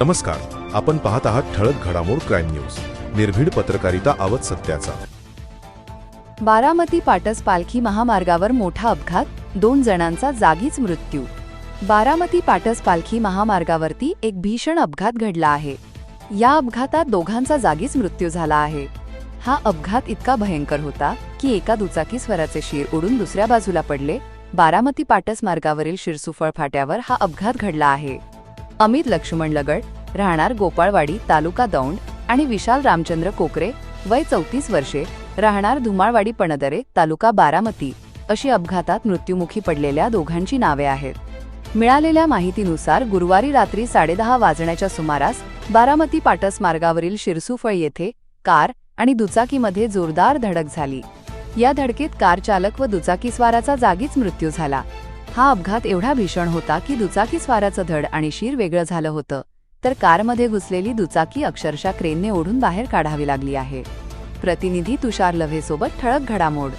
नमस्कार. आपण पाहत आहात ठळक घडामोड क्राईम न्यूज. निर्भीड पत्रकारिता आवत सत्याचा. बारामती पाटस पालखी महामार्गावर मोठा अपघात दोन जणांचा जागीच मृत्यू. बारामती पाटस पालखी महामार्गावरती एक भीषण अपघात घडला आहे. या अपघातात दोघांचा जागीच मृत्यू झाला आहे. हा अपघात इतका भयंकर होता की एका दुचाकी स्वराचे शीर उडून दुसऱ्या बाजूला पडले. बारामती पाटस मार्गावरील शिरसुफळ फाट्यावर हा अपघात घडला आहे. अमित लक्ष्मण लगड राहणार गोपाळवाडी तालुका दौंड आणि विशाल रामचंद्र कोकरे वय चौतीस वर्षे राहणार धुमाळवाडी पणदरे तालुका बारामती अशी अपघातात मृत्युमुखी पडलेल्या दोघांची नावे आहेत. मिळालेल्या माहितीनुसार गुरुवारी रात्री साडेदहा वाजण्याच्या सुमारास बारामती पाटस मार्गावरील शिरसुफळ येथे कार आणि दुचाकीमध्ये जोरदार धडक झाली. या धडकेत कार चालक व दुचाकीस्वाराचा जागीच मृत्यू झाला. हा अपघात एवढा भीषण होता की दुचाकी स्वाराचं धड आणि शीर वेगळं झालं होतं. तर कारमध्ये घुसलेली दुचाकी अक्षरशः क्रेनने ओढून बाहेर काढावी लागली आहे. प्रतिनिधी तुषार लव्हेसोबत ठळक घडामोड.